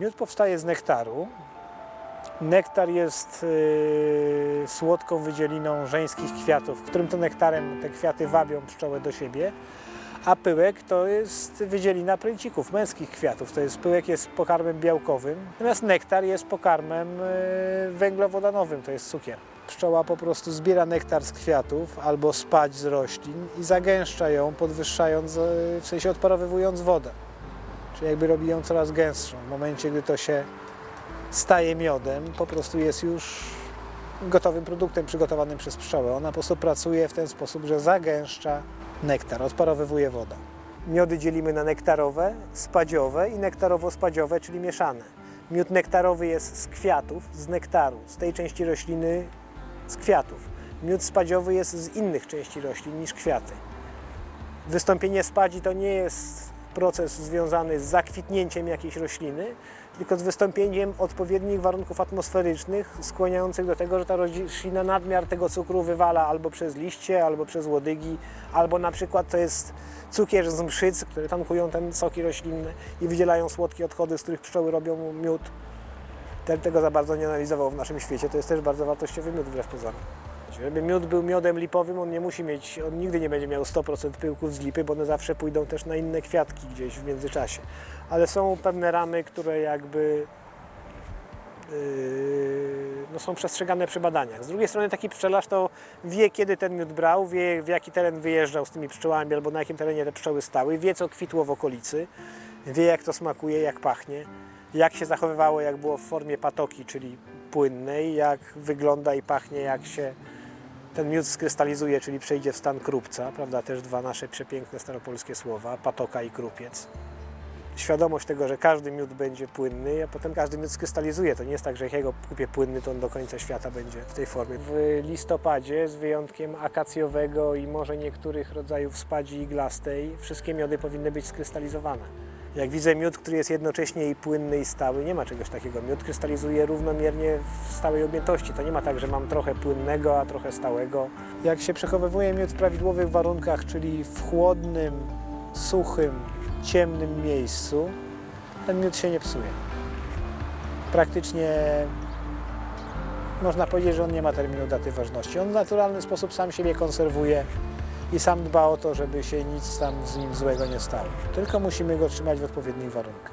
Miód powstaje z nektaru. Nektar jest yy, słodką wydzieliną żeńskich kwiatów, którym to nektarem te kwiaty wabią pszczołę do siebie. A pyłek to jest wydzielina pręcików, męskich kwiatów. To jest, pyłek jest pokarmem białkowym, natomiast nektar jest pokarmem yy, węglowodanowym, to jest cukier. Pszczoła po prostu zbiera nektar z kwiatów albo spać z roślin i zagęszcza ją, podwyższając, yy, w sensie odparowywując wodę. Czyli jakby robi ją coraz gęstszą. W momencie, gdy to się staje miodem, po prostu jest już gotowym produktem przygotowanym przez pszczołę. Ona po prostu pracuje w ten sposób, że zagęszcza nektar, odparowywuje wodę. Miody dzielimy na nektarowe, spadziowe i nektarowo-spadziowe, czyli mieszane. Miód nektarowy jest z kwiatów, z nektaru, z tej części rośliny z kwiatów. Miód spadziowy jest z innych części roślin niż kwiaty. Wystąpienie spadzi to nie jest proces związany z zakwitnięciem jakiejś rośliny, tylko z wystąpieniem odpowiednich warunków atmosferycznych skłaniających do tego, że ta roślina nadmiar tego cukru wywala albo przez liście, albo przez łodygi, albo na przykład to jest cukier z mszyc, które tankują ten soki roślinne i wydzielają słodkie odchody, z których pszczoły robią miód. Ten tego za bardzo nie analizował w naszym świecie. To jest też bardzo wartościowy miód wbrew pozorom. Żeby miód był miodem lipowym, on nie musi mieć, on nigdy nie będzie miał 100% pyłków z lipy, bo one zawsze pójdą też na inne kwiatki gdzieś w międzyczasie. Ale są pewne ramy, które jakby yy, no są przestrzegane przy badaniach. Z drugiej strony taki pszczelarz to wie, kiedy ten miód brał, wie w jaki teren wyjeżdżał z tymi pszczołami albo na jakim terenie te pszczoły stały, wie co kwitło w okolicy, wie jak to smakuje, jak pachnie, jak się zachowywało, jak było w formie patoki, czyli płynnej, jak wygląda i pachnie, jak się ten miód skrystalizuje, czyli przejdzie w stan krupca, prawda? Też dwa nasze przepiękne staropolskie słowa, patoka i krupiec. Świadomość tego, że każdy miód będzie płynny, a potem każdy miód skrystalizuje. To nie jest tak, że jak ja go kupię płynny, to on do końca świata będzie w tej formie. W listopadzie, z wyjątkiem akacjowego i może niektórych rodzajów spadzi iglastej, wszystkie miody powinny być skrystalizowane. Jak widzę miód, który jest jednocześnie i płynny i stały, nie ma czegoś takiego. Miód krystalizuje równomiernie w stałej objętości. To nie ma tak, że mam trochę płynnego, a trochę stałego. Jak się przechowywuje miód w prawidłowych warunkach, czyli w chłodnym, suchym, ciemnym miejscu, ten miód się nie psuje. Praktycznie można powiedzieć, że on nie ma terminu daty ważności. On w naturalny sposób sam siebie konserwuje i sam dba o to, żeby się nic tam z nim złego nie stało. Tylko musimy go trzymać w odpowiednich warunkach.